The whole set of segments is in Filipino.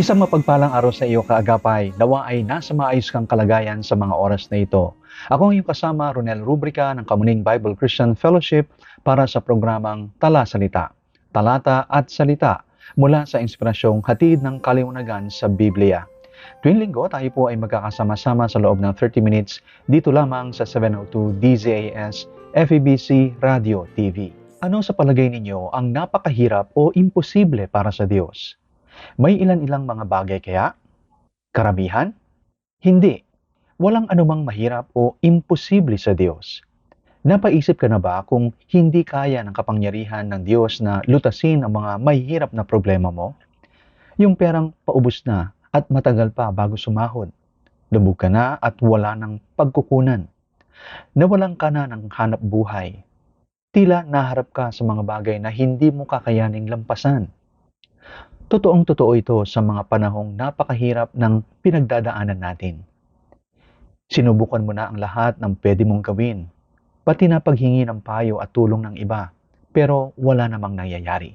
Isang mapagpalang araw sa iyo kaagapay. Nawa ay nasa maayos kang kalagayan sa mga oras na ito. Ako ang iyong kasama, Ronel Rubrica ng Kamuning Bible Christian Fellowship para sa programang Tala Salita, Talata at Salita mula sa inspirasyong hatid ng kaliwanagan sa Biblia. Tuwing linggo, tayo po ay magkakasama-sama sa loob ng 30 minutes dito lamang sa 702 DZAS FEBC Radio TV. Ano sa palagay ninyo ang napakahirap o imposible para sa Diyos? May ilan-ilang mga bagay kaya? Karamihan? Hindi. Walang anumang mahirap o imposible sa Diyos. Napaisip ka na ba kung hindi kaya ng kapangyarihan ng Diyos na lutasin ang mga mahihirap na problema mo? Yung perang paubos na at matagal pa bago sumahod. Lubog ka na at wala ng pagkukunan. Nawalan ka na ng hanap buhay. Tila naharap ka sa mga bagay na hindi mo kakayaning lampasan. Totoong totoo ito sa mga panahong napakahirap ng pinagdadaanan natin. Sinubukan mo na ang lahat ng pwede mong gawin, pati na paghingi ng payo at tulong ng iba, pero wala namang nangyayari.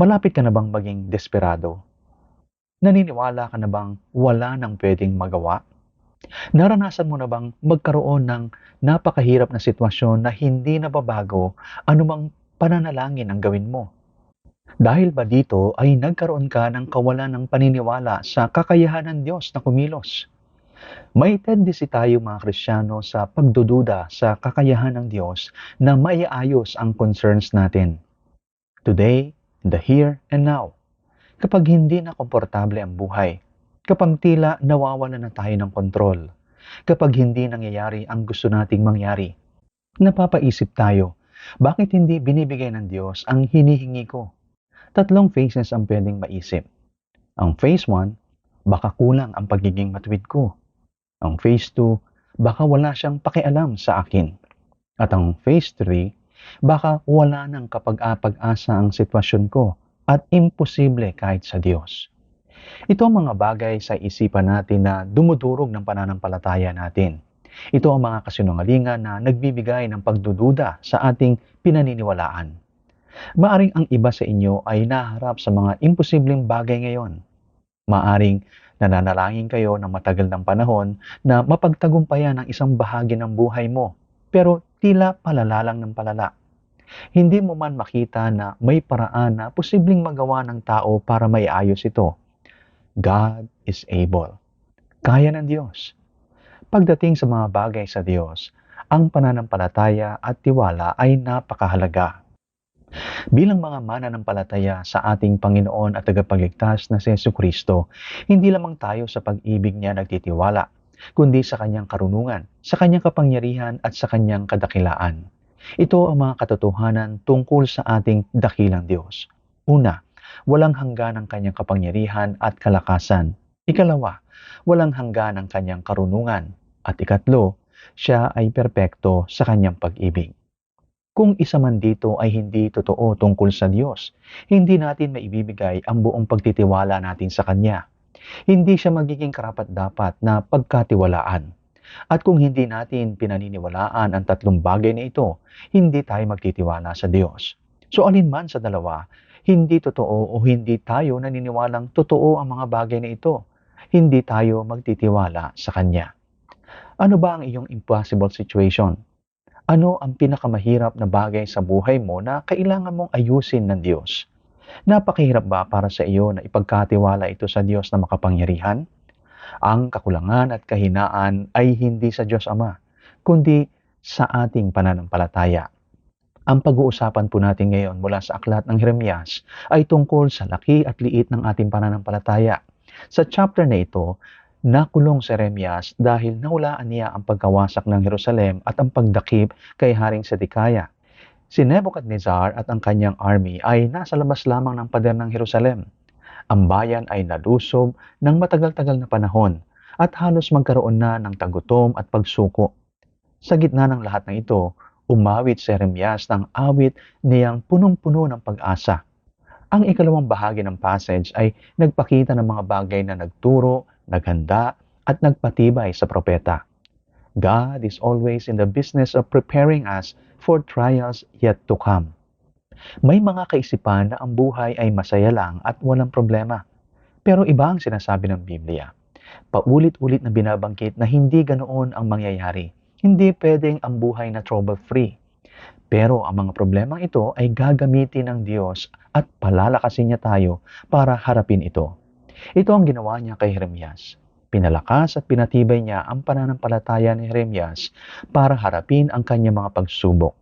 Malapit ka na bang maging desperado? Naniniwala ka na bang wala nang pwedeng magawa? Naranasan mo na bang magkaroon ng napakahirap na sitwasyon na hindi nababago anumang pananalangin ang gawin mo? Dahil ba dito ay nagkaroon ka ng kawalan ng paniniwala sa kakayahan ng Diyos na kumilos? May tendency tayo mga Kristiyano sa pagdududa sa kakayahan ng Diyos na maiayos ang concerns natin. Today, the here and now. Kapag hindi na komportable ang buhay, kapag tila nawawala na tayo ng kontrol, kapag hindi nangyayari ang gusto nating mangyari, napapaisip tayo, bakit hindi binibigay ng Diyos ang hinihingi ko? Tatlong phases ang pwedeng maisip. Ang phase 1, baka kulang ang pagiging matuwid ko. Ang phase 2, baka wala siyang pakialam sa akin. At ang phase 3, baka wala nang kapag-apag-asa ang sitwasyon ko at imposible kahit sa Diyos. Ito ang mga bagay sa isipan natin na dumudurog ng pananampalataya natin. Ito ang mga kasinungalingan na nagbibigay ng pagdududa sa ating pinaniniwalaan. Maaring ang iba sa inyo ay naharap sa mga imposibleng bagay ngayon. Maaring nananalangin kayo ng matagal ng panahon na mapagtagumpayan ang isang bahagi ng buhay mo, pero tila palala lang ng palala. Hindi mo man makita na may paraan na posibleng magawa ng tao para may ayos ito. God is able. Kaya ng Diyos. Pagdating sa mga bagay sa Diyos, ang pananampalataya at tiwala ay napakahalaga. Bilang mga mananampalataya sa ating Panginoon at tagapagligtas na si Yesu Kristo, hindi lamang tayo sa pag-ibig niya nagtitiwala, kundi sa kanyang karunungan, sa kanyang kapangyarihan at sa kanyang kadakilaan. Ito ang mga katotohanan tungkol sa ating dakilang Diyos. Una, walang hanggan ang kanyang kapangyarihan at kalakasan. Ikalawa, walang hanggan ang kanyang karunungan. At ikatlo, siya ay perpekto sa kanyang pag-ibig. Kung isa man dito ay hindi totoo tungkol sa Diyos, hindi natin maibibigay ang buong pagtitiwala natin sa Kanya. Hindi siya magiging karapat-dapat na pagkatiwalaan. At kung hindi natin pinaniniwalaan ang tatlong bagay na ito, hindi tayo magtitiwala sa Diyos. So alinman sa dalawa, hindi totoo o hindi tayo naniniwalang totoo ang mga bagay na ito, hindi tayo magtitiwala sa Kanya. Ano ba ang iyong impossible situation? Ano ang pinakamahirap na bagay sa buhay mo na kailangan mong ayusin ng Diyos? Napakahirap ba para sa iyo na ipagkatiwala ito sa Diyos na makapangyarihan? Ang kakulangan at kahinaan ay hindi sa Diyos Ama, kundi sa ating pananampalataya. Ang pag-uusapan po natin ngayon mula sa aklat ng Jeremias ay tungkol sa laki at liit ng ating pananampalataya. Sa chapter na ito, nakulong si Jeremias dahil nahulaan niya ang pagkawasak ng Jerusalem at ang pagdakip kay Haring Sedekaya. Si Nebuchadnezzar at ang kanyang army ay nasa labas lamang ng pader ng Jerusalem. Ang bayan ay nalusob ng matagal-tagal na panahon at halos magkaroon na ng tagutom at pagsuko. Sa gitna ng lahat ng ito, umawit si Jeremias ng awit niyang punong-puno ng pag-asa. Ang ikalawang bahagi ng passage ay nagpakita ng mga bagay na nagturo, naghanda, at nagpatibay sa propeta. God is always in the business of preparing us for trials yet to come. May mga kaisipan na ang buhay ay masaya lang at walang problema. Pero iba ang sinasabi ng Biblia. Paulit-ulit na binabangkit na hindi ganoon ang mangyayari. Hindi pwedeng ang buhay na trouble-free. Pero ang mga problemang ito ay gagamitin ng Diyos at palalakasin niya tayo para harapin ito. Ito ang ginawa niya kay Jeremias pinalakas at pinatibay niya ang pananampalataya ni Jeremias para harapin ang kanyang mga pagsubok.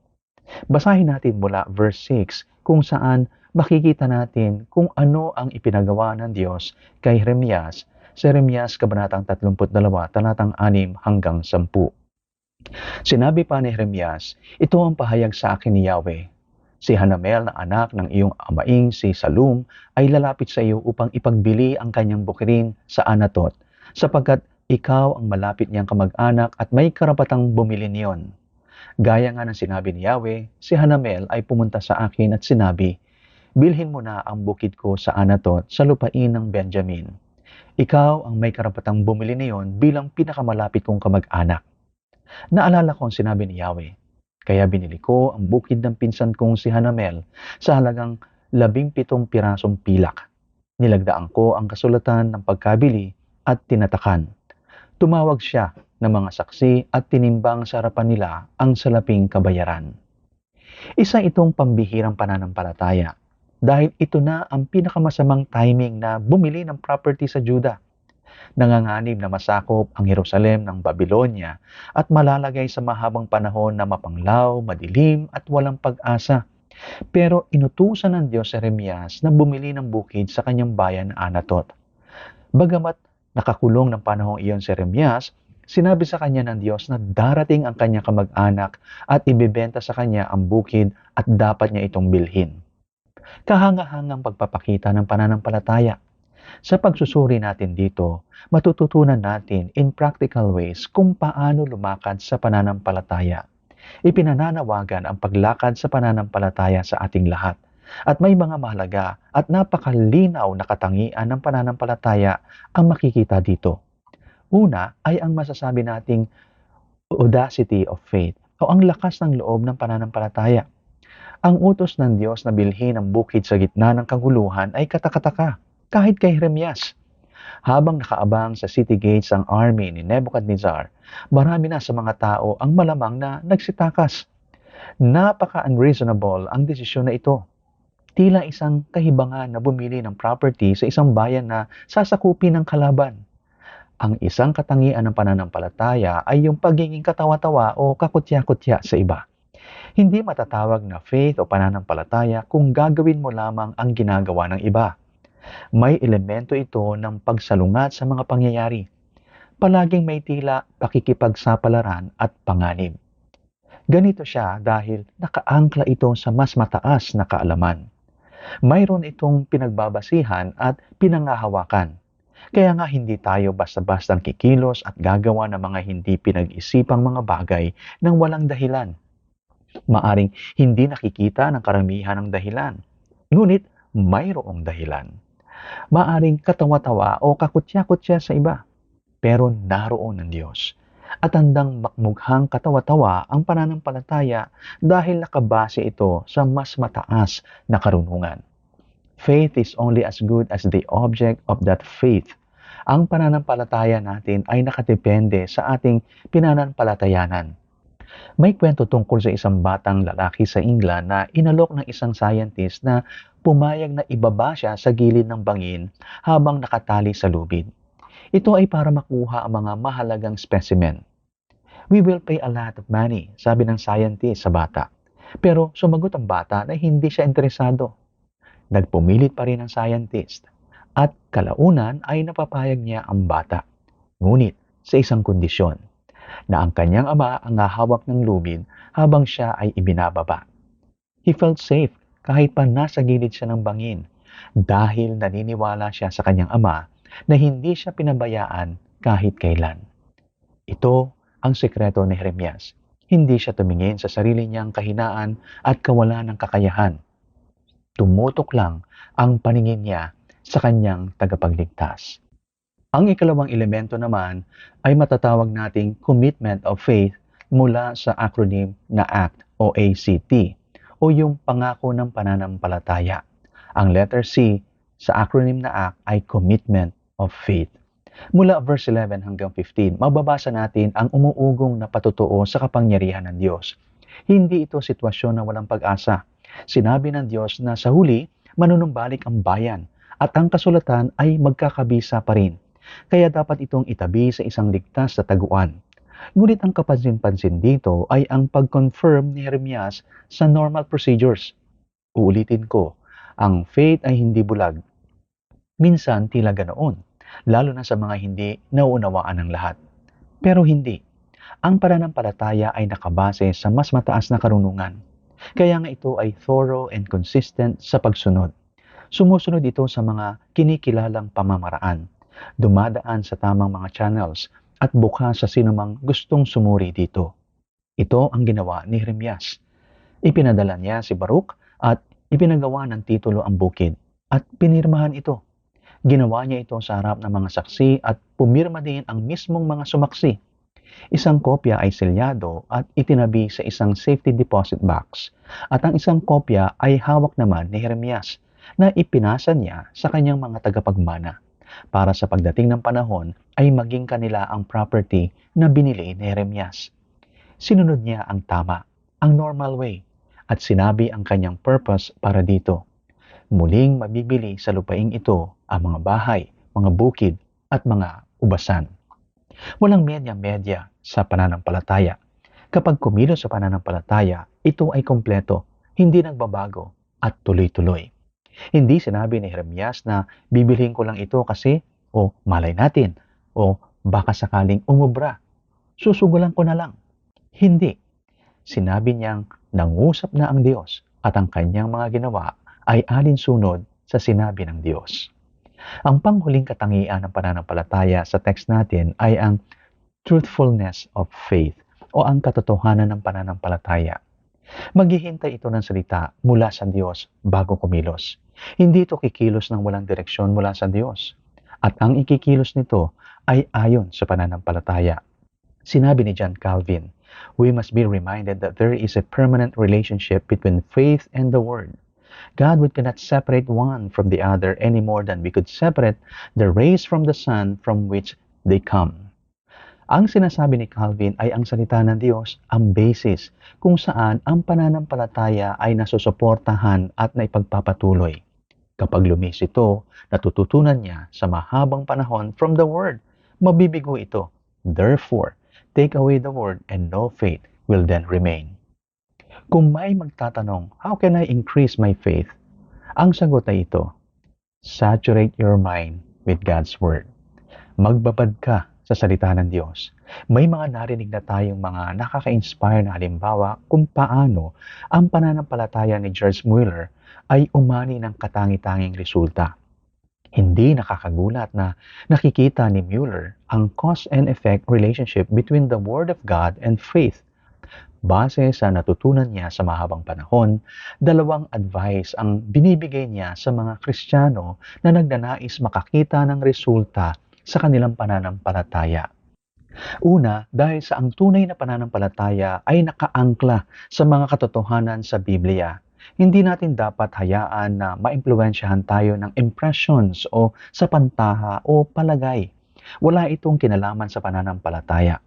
Basahin natin mula verse 6 kung saan makikita natin kung ano ang ipinagawa ng Diyos kay Jeremias sa Jeremias Kabanatang 32, talatang 6 hanggang 10. Sinabi pa ni Jeremias, ito ang pahayag sa akin ni Yahweh. Si Hanamel na anak ng iyong amaing si Salum ay lalapit sa iyo upang ipagbili ang kanyang bukirin sa Anatot sapagkat ikaw ang malapit niyang kamag-anak at may karapatang bumili niyon. Gaya nga ng sinabi ni Yahweh, si Hanamel ay pumunta sa akin at sinabi, Bilhin mo na ang bukid ko sa Anatot sa lupain ng Benjamin. Ikaw ang may karapatang bumili niyon bilang pinakamalapit kong kamag-anak. Naalala ko ang sinabi ni Yahweh, kaya binili ko ang bukid ng pinsan kong si Hanamel sa halagang labing pitong pirasong pilak. Nilagdaan ko ang kasulatan ng pagkabili at tinatakan. Tumawag siya ng mga saksi at tinimbang sa harapan nila ang salaping kabayaran. Isa itong pambihirang pananampalataya dahil ito na ang pinakamasamang timing na bumili ng property sa Juda. Nanganganib na masakop ang Jerusalem ng Babylonia at malalagay sa mahabang panahon na mapanglaw, madilim at walang pag-asa. Pero inutusan ng Diyos sa Jeremias na bumili ng bukid sa kanyang bayan na Anatot. Bagamat nakakulong ng panahong iyon si Jeremias, sinabi sa kanya ng Diyos na darating ang kanyang kamag-anak at ibebenta sa kanya ang bukid at dapat niya itong bilhin. Kahanga-hangang pagpapakita ng pananampalataya. Sa pagsusuri natin dito, matututunan natin in practical ways kung paano lumakad sa pananampalataya. Ipinananawagan ang paglakad sa pananampalataya sa ating lahat at may mga mahalaga at napakalinaw na katangian ng pananampalataya ang makikita dito. Una ay ang masasabi nating audacity of faith o ang lakas ng loob ng pananampalataya. Ang utos ng Diyos na bilhin ang bukid sa gitna ng kaguluhan ay katakataka, kahit kay Jeremias. Habang nakaabang sa city gates ang army ni Nebuchadnezzar, marami na sa mga tao ang malamang na nagsitakas. Napaka-unreasonable ang desisyon na ito tila isang kahibangan na bumili ng property sa isang bayan na sasakupin ng kalaban. Ang isang katangian ng pananampalataya ay yung pagiging katawa-tawa o kakutya-kutya sa iba. Hindi matatawag na faith o pananampalataya kung gagawin mo lamang ang ginagawa ng iba. May elemento ito ng pagsalungat sa mga pangyayari. Palaging may tila pakikipagsapalaran at panganib. Ganito siya dahil nakaangkla ito sa mas mataas na kaalaman mayroon itong pinagbabasihan at pinangahawakan. Kaya nga hindi tayo basta-bastang kikilos at gagawa ng mga hindi pinag-isipang mga bagay ng walang dahilan. Maaring hindi nakikita ng karamihan ng dahilan. Ngunit mayroong dahilan. Maaring katawa-tawa o kakutya-kutya sa iba. Pero naroon ng Diyos at handang makmughang katawa-tawa ang pananampalataya dahil nakabase ito sa mas mataas na karunungan. Faith is only as good as the object of that faith. Ang pananampalataya natin ay nakadepende sa ating pinanampalatayanan. May kwento tungkol sa isang batang lalaki sa England na inalok ng isang scientist na pumayag na ibaba siya sa gilid ng bangin habang nakatali sa lubid. Ito ay para makuha ang mga mahalagang specimen. We will pay a lot of money, sabi ng scientist sa bata. Pero sumagot ang bata na hindi siya interesado. Nagpumilit pa rin ang scientist at kalaunan ay napapayag niya ang bata. Ngunit sa isang kondisyon na ang kanyang ama ang hahawak ng lubid habang siya ay ibinababa. He felt safe kahit pa nasa gilid siya ng bangin dahil naniniwala siya sa kanyang ama na hindi siya pinabayaan kahit kailan. Ito ang sekreto ni Jeremias. Hindi siya tumingin sa sarili niyang kahinaan at kawalan ng kakayahan. Tumutok lang ang paningin niya sa kanyang tagapagligtas. Ang ikalawang elemento naman ay matatawag nating commitment of faith mula sa acronym na ACT o ACT o yung pangako ng pananampalataya. Ang letter C sa acronym na ACT ay commitment of faith. Mula verse 11 hanggang 15, mababasa natin ang umuugong na patutuo sa kapangyarihan ng Diyos. Hindi ito sitwasyon na walang pag-asa. Sinabi ng Diyos na sa huli, manunumbalik ang bayan at ang kasulatan ay magkakabisa pa rin. Kaya dapat itong itabi sa isang ligtas sa taguan. Ngunit ang kapansin-pansin dito ay ang pag-confirm ni Jeremias sa normal procedures. Uulitin ko, ang faith ay hindi bulag. Minsan tila ganoon, lalo na sa mga hindi nauunawaan ng lahat. Pero hindi. Ang pananampalataya ay nakabase sa mas mataas na karunungan. Kaya nga ito ay thorough and consistent sa pagsunod. Sumusunod ito sa mga kinikilalang pamamaraan, dumadaan sa tamang mga channels at bukas sa sinumang gustong sumuri dito. Ito ang ginawa ni Jeremias. Ipinadala niya si Baruch at ipinagawa ng titulo ang bukid at pinirmahan ito. Ginawa niya ito sa harap ng mga saksi at pumirma din ang mismong mga sumaksi. Isang kopya ay selyado at itinabi sa isang safety deposit box at ang isang kopya ay hawak naman ni Jeremias na ipinasa niya sa kanyang mga tagapagmana para sa pagdating ng panahon ay maging kanila ang property na binili ni Jeremias. Sinunod niya ang tama, ang normal way, at sinabi ang kanyang purpose para dito. Muling mabibili sa lupaing ito ang mga bahay, mga bukid, at mga ubasan. Walang medya-medya sa pananampalataya. Kapag kumilos sa pananampalataya, ito ay kompleto, hindi nagbabago, at tuloy-tuloy. Hindi sinabi ni Jeremias na bibilhin ko lang ito kasi o malay natin o baka sakaling umubra. Susugulan ko na lang. Hindi. Sinabi niyang nangusap na ang Diyos at ang kanyang mga ginawa ay alinsunod sa sinabi ng Diyos. Ang panghuling katangian ng pananampalataya sa text natin ay ang truthfulness of faith o ang katotohanan ng pananampalataya. Maghihintay ito ng salita mula sa Diyos bago kumilos. Hindi ito kikilos ng walang direksyon mula sa Diyos. At ang ikikilos nito ay ayon sa pananampalataya. Sinabi ni John Calvin, we must be reminded that there is a permanent relationship between faith and the Word. God would cannot separate one from the other any more than we could separate the rays from the sun from which they come. Ang sinasabi ni Calvin ay ang salita ng Diyos ang basis kung saan ang pananampalataya ay nasusuportahan at naipagpapatuloy. Kapag lumis ito, natututunan niya sa mahabang panahon from the Word. Mabibigo ito. Therefore, take away the Word and no faith will then remain. Kung may magtatanong, how can I increase my faith? Ang sagot ay ito, saturate your mind with God's Word. Magbabad ka sa salita ng Diyos. May mga narinig na tayong mga nakaka-inspire na halimbawa kung paano ang pananampalataya ni George Mueller ay umani ng katangi-tanging resulta. Hindi nakakagulat na nakikita ni Mueller ang cause and effect relationship between the Word of God and faith. Base sa natutunan niya sa mahabang panahon, dalawang advice ang binibigay niya sa mga Kristiyano na nagnanais makakita ng resulta sa kanilang pananampalataya. Una, dahil sa ang tunay na pananampalataya ay nakaangkla sa mga katotohanan sa Biblia. Hindi natin dapat hayaan na maimpluwensyahan tayo ng impressions o sa pantaha o palagay. Wala itong kinalaman sa pananampalataya.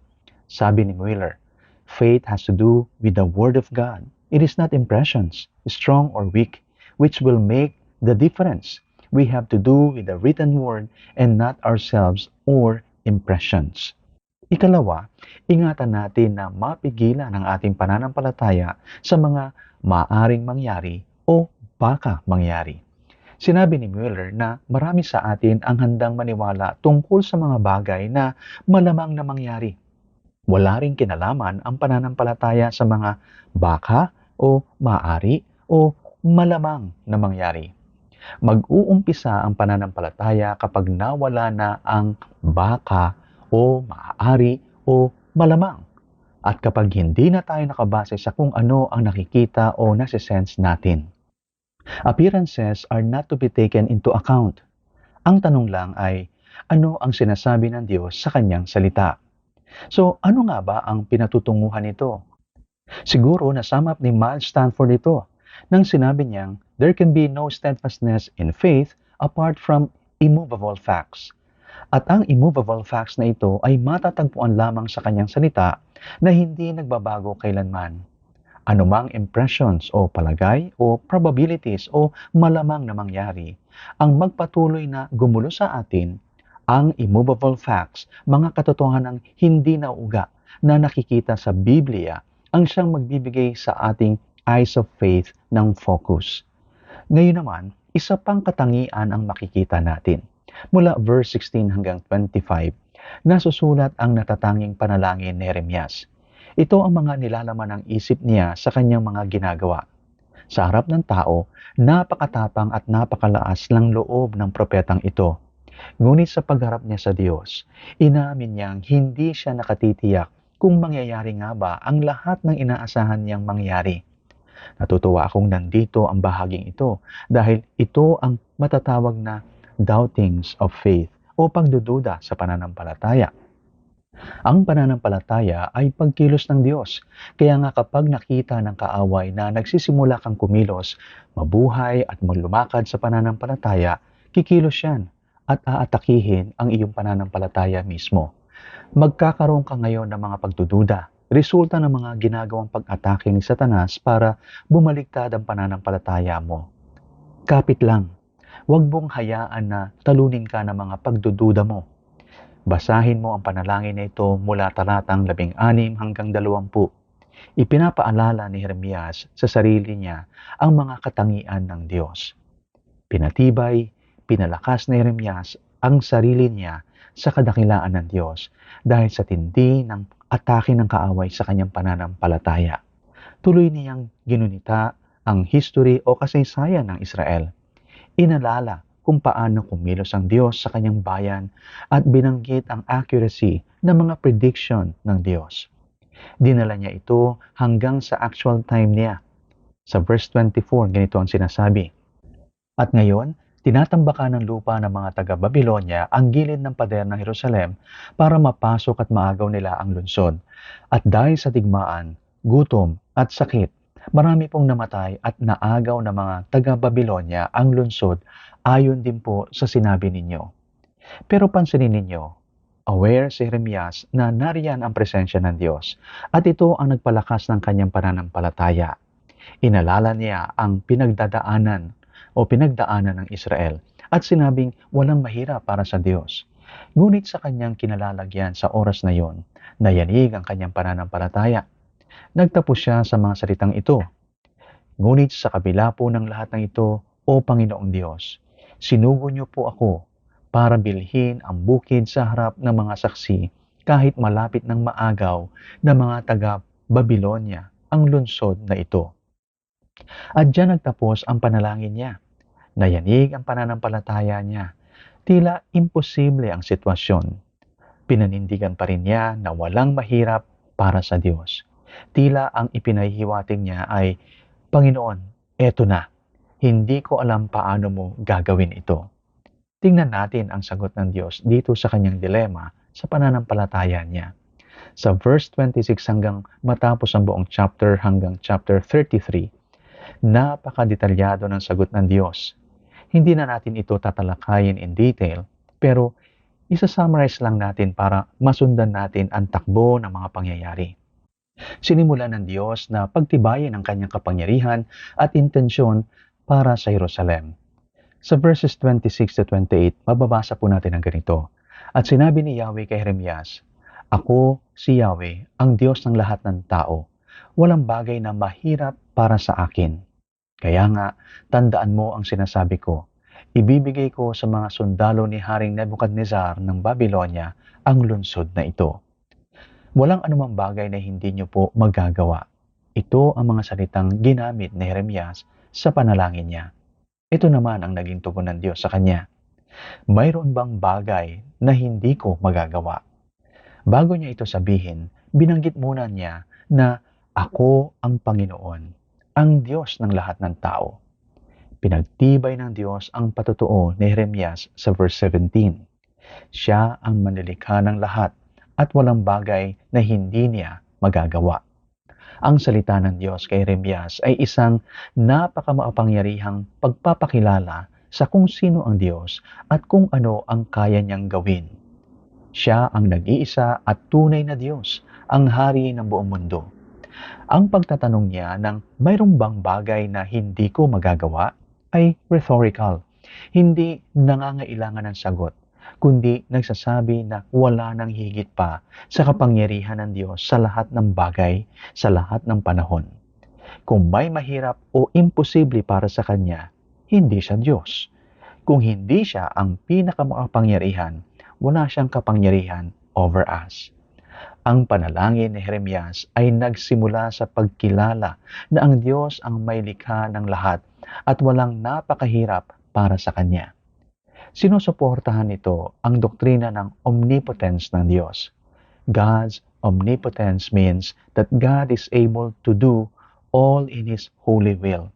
Sabi ni Mueller, faith has to do with the Word of God. It is not impressions, strong or weak, which will make the difference we have to do with the written word and not ourselves or impressions. Ikalawa, ingatan natin na mapigilan ang ating pananampalataya sa mga maaring mangyari o baka mangyari. Sinabi ni Mueller na marami sa atin ang handang maniwala tungkol sa mga bagay na malamang na mangyari. Wala ring kinalaman ang pananampalataya sa mga baka o maari o malamang na mangyari. Mag-uumpisa ang pananampalataya kapag nawala na ang baka o maaari o malamang. At kapag hindi na tayo nakabase sa kung ano ang nakikita o nasisense natin. Appearances are not to be taken into account. Ang tanong lang ay, ano ang sinasabi ng Diyos sa kanyang salita? So, ano nga ba ang pinatutunguhan nito? Siguro nasum up ni Miles Stanford ito nang sinabi niyang, there can be no steadfastness in faith apart from immovable facts. At ang immovable facts na ito ay matatagpuan lamang sa kanyang salita na hindi nagbabago kailanman. Anumang impressions o palagay o probabilities o malamang na mangyari, ang magpatuloy na gumulo sa atin ang immovable facts, mga katotohanan ng hindi nauga na nakikita sa Biblia ang siyang magbibigay sa ating eyes of faith ng focus. Ngayon naman, isa pang katangian ang makikita natin. Mula verse 16 hanggang 25, nasusulat ang natatanging panalangin ni Jeremias. Ito ang mga nilalaman ng isip niya sa kanyang mga ginagawa. Sa harap ng tao, napakatapang at napakalaas ng loob ng propetang ito. Ngunit sa pagharap niya sa Diyos, inamin niyang hindi siya nakatitiyak kung mangyayari nga ba ang lahat ng inaasahan niyang mangyari. Natutuwa akong nandito ang bahaging ito dahil ito ang matatawag na doubtings of faith o pagdududa sa pananampalataya. Ang pananampalataya ay pagkilos ng Diyos. Kaya nga kapag nakita ng kaaway na nagsisimula kang kumilos, mabuhay at maglumakad sa pananampalataya, kikilos yan at aatakihin ang iyong pananampalataya mismo. Magkakaroon ka ngayon ng mga pagdududa, resulta ng mga ginagawang pag-atake ni Satanas para bumaliktad ang pananampalataya mo. Kapit lang, huwag mong hayaan na talunin ka ng mga pagdududa mo. Basahin mo ang panalangin na ito mula talatang 16 hanggang 20. Ipinapaalala ni Jeremias sa sarili niya ang mga katangian ng Diyos. Pinatibay, pinalakas ni Jeremias ang sarili niya sa kadakilaan ng Diyos dahil sa tindi ng atake ng kaaway sa kanyang pananampalataya. Tuloy niyang ginunita ang history o kasaysayan ng Israel. Inalala kung paano kumilos ang Diyos sa kanyang bayan at binanggit ang accuracy ng mga prediction ng Diyos. Dinala niya ito hanggang sa actual time niya. Sa verse 24, ganito ang sinasabi, At ngayon, tinatambakan ng lupa ng mga taga-Babylonia ang gilid ng pader ng Jerusalem para mapasok at maagaw nila ang lungsod. At dahil sa digmaan, gutom at sakit, marami pong namatay at naagaw ng mga taga-Babylonia ang lungsod ayon din po sa sinabi ninyo. Pero pansinin ninyo, aware si Jeremias na nariyan ang presensya ng Diyos at ito ang nagpalakas ng kanyang pananampalataya. Inalala niya ang pinagdadaanan o pinagdaanan ng Israel at sinabing walang mahirap para sa Diyos. Ngunit sa kanyang kinalalagyan sa oras na yon, nayanig ang kanyang pananampalataya. Nagtapos siya sa mga salitang ito. Ngunit sa kabila po ng lahat ng ito, O Panginoong Diyos, sinugo niyo po ako para bilhin ang bukid sa harap ng mga saksi kahit malapit ng maagaw ng mga taga Babylonia ang lunsod na ito. At diyan nagtapos ang panalangin niya. Nayanig ang pananampalataya niya. Tila imposible ang sitwasyon. Pinanindigan pa rin niya na walang mahirap para sa Diyos. Tila ang ipinahihiwating niya ay, Panginoon, eto na hindi ko alam paano mo gagawin ito. Tingnan natin ang sagot ng Diyos dito sa kanyang dilema sa pananampalataya niya. Sa verse 26 hanggang matapos ang buong chapter hanggang chapter 33, napakadetalyado ng sagot ng Diyos. Hindi na natin ito tatalakayin in detail, pero isa-summarize lang natin para masundan natin ang takbo ng mga pangyayari. Sinimulan ng Diyos na pagtibayin ang kanyang kapangyarihan at intensyon para sa Jerusalem. Sa verses 26 to 28, mababasa po natin ang ganito. At sinabi ni Yahweh kay Jeremias, Ako si Yahweh, ang Diyos ng lahat ng tao. Walang bagay na mahirap para sa akin. Kaya nga, tandaan mo ang sinasabi ko. Ibibigay ko sa mga sundalo ni Haring Nebuchadnezzar ng Babylonia ang lunsod na ito. Walang anumang bagay na hindi niyo po magagawa. Ito ang mga salitang ginamit ni Jeremias sa panalangin niya. Ito naman ang naging tugon ng Diyos sa kanya. Mayroon bang bagay na hindi ko magagawa? Bago niya ito sabihin, binanggit muna niya na ako ang Panginoon, ang Diyos ng lahat ng tao. Pinagtibay ng Diyos ang patutuo ni Jeremias sa verse 17. Siya ang manilikha ng lahat at walang bagay na hindi niya magagawa. Ang salita ng Diyos kay Jeremias ay isang napakamaapangyarihang pagpapakilala sa kung sino ang Diyos at kung ano ang kaya niyang gawin. Siya ang nag-iisa at tunay na Diyos, ang hari ng buong mundo. Ang pagtatanong niya ng mayroong bang bagay na hindi ko magagawa ay rhetorical. Hindi nangangailangan ng sagot kundi nagsasabi na wala nang higit pa sa kapangyarihan ng Diyos sa lahat ng bagay, sa lahat ng panahon. Kung may mahirap o imposible para sa Kanya, hindi siya Diyos. Kung hindi siya ang pinakamakapangyarihan, wala siyang kapangyarihan over us. Ang panalangin ni Jeremias ay nagsimula sa pagkilala na ang Diyos ang may likha ng lahat at walang napakahirap para sa Kanya sinusuportahan nito ang doktrina ng omnipotence ng Diyos. God's omnipotence means that God is able to do all in His holy will.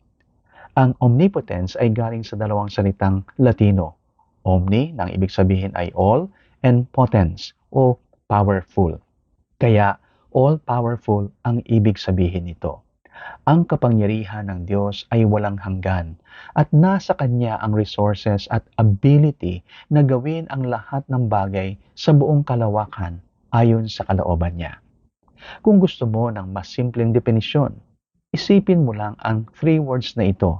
Ang omnipotence ay galing sa dalawang salitang Latino. Omni, nang ibig sabihin ay all, and potens, o powerful. Kaya, all-powerful ang ibig sabihin nito. Ang kapangyarihan ng Diyos ay walang hanggan at nasa Kanya ang resources at ability na gawin ang lahat ng bagay sa buong kalawakan ayon sa kalooban niya. Kung gusto mo ng mas simpleng definisyon, isipin mo lang ang three words na ito.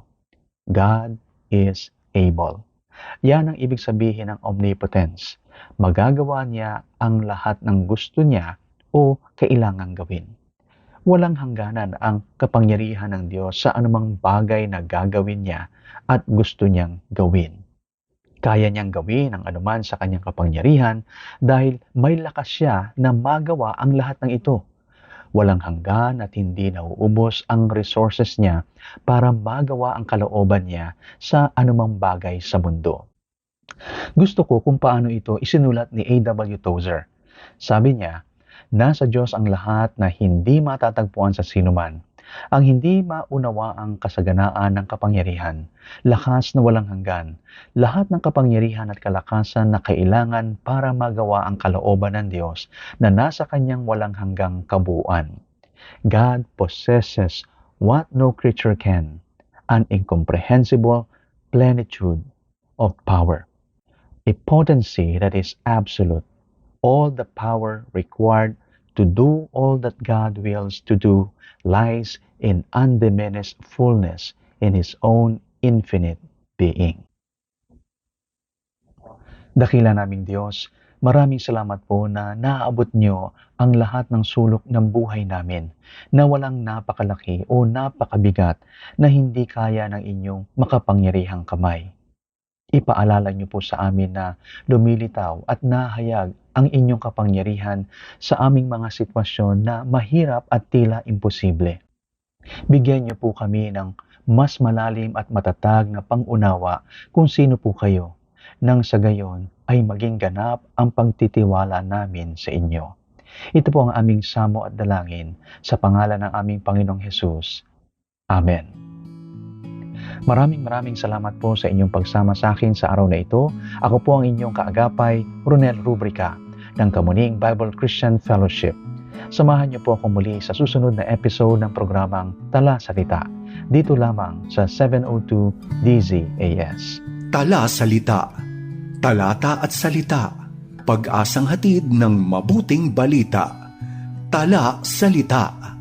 God is able. Yan ang ibig sabihin ng omnipotence. Magagawa niya ang lahat ng gusto niya o kailangang gawin walang hangganan ang kapangyarihan ng Diyos sa anumang bagay na gagawin niya at gusto niyang gawin. Kaya niyang gawin ang anuman sa kanyang kapangyarihan dahil may lakas siya na magawa ang lahat ng ito. Walang hanggan at hindi nauubos ang resources niya para magawa ang kalooban niya sa anumang bagay sa mundo. Gusto ko kung paano ito isinulat ni A.W. Tozer. Sabi niya, Nasa Diyos ang lahat na hindi matatagpuan sa sinuman. Ang hindi maunawa ang kasaganaan ng kapangyarihan, lakas na walang hanggan, lahat ng kapangyarihan at kalakasan na kailangan para magawa ang kalooban ng Diyos na nasa kanyang walang hanggang kabuuan. God possesses what no creature can, an incomprehensible plenitude of power, a potency that is absolute, all the power required to do all that God wills to do lies in undiminished fullness in His own infinite being. Dakila naming Diyos, maraming salamat po na naaabot niyo ang lahat ng sulok ng buhay namin na walang napakalaki o napakabigat na hindi kaya ng inyong makapangyarihang kamay. Ipaalala niyo po sa amin na lumilitaw at nahayag ang inyong kapangyarihan sa aming mga sitwasyon na mahirap at tila imposible. Bigyan niyo po kami ng mas malalim at matatag na pangunawa kung sino po kayo, nang sa gayon ay maging ganap ang pagtitiwala namin sa inyo. Ito po ang aming samo at dalangin sa pangalan ng aming Panginoong Hesus. Amen. Maraming maraming salamat po sa inyong pagsama sa akin sa araw na ito. Ako po ang inyong kaagapay, Ronel Rubrica ng Kamuning Bible Christian Fellowship. Samahan niyo po ako muli sa susunod na episode ng programang Tala Salita dito lamang sa 702 DZAS. Tala Salita, Talata at Salita, pag-asang hatid ng mabuting balita. Tala Salita.